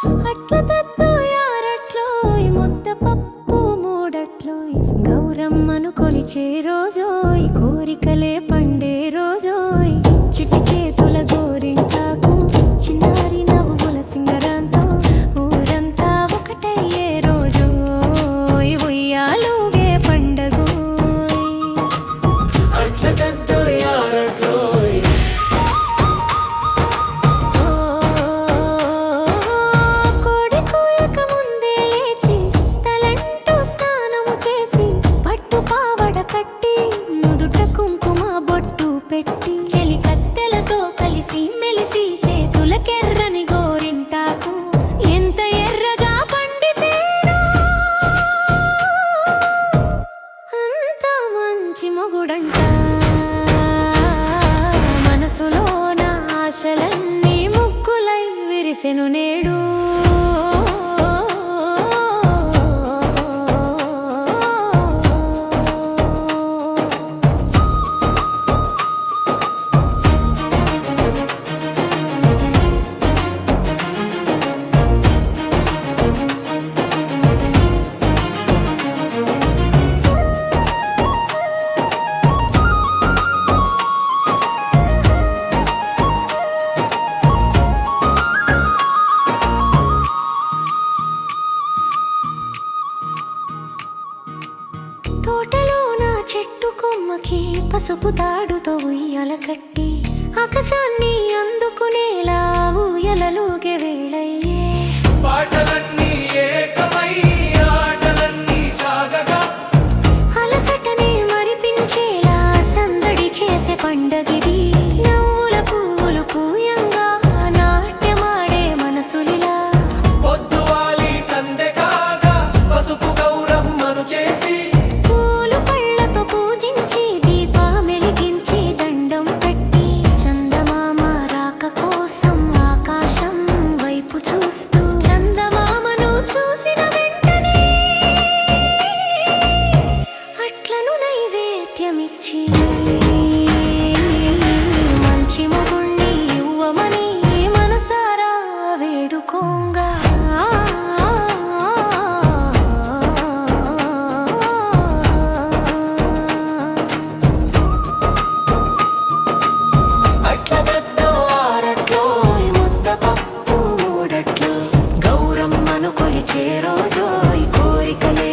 అట్ల తత్తు యారట్లోయ్ ముద్ద పప్పు మూడట్లోయ్ గౌరమ్మను కొలిచే రోజోయ్ కోరికలే పండే రోజోయ్ చిట్టి చేతుల గోరి పెట్టి చెలికత్తెలతో కలిసి మెలిసి చేతులకెర్రని గోరింటాకు. ఎంత ఎర్రగా పండితే అంత మంచి మొగుడంట. మనసులోన ఆశలన్నీ ముక్కులై విరిసెను నేడు. బొమ్మకి పసుపు తాడుతో ఉయ్యల కట్టి ఆకాశాన్ని అందుకునేలా ఊయలలోకి জয় করি কালে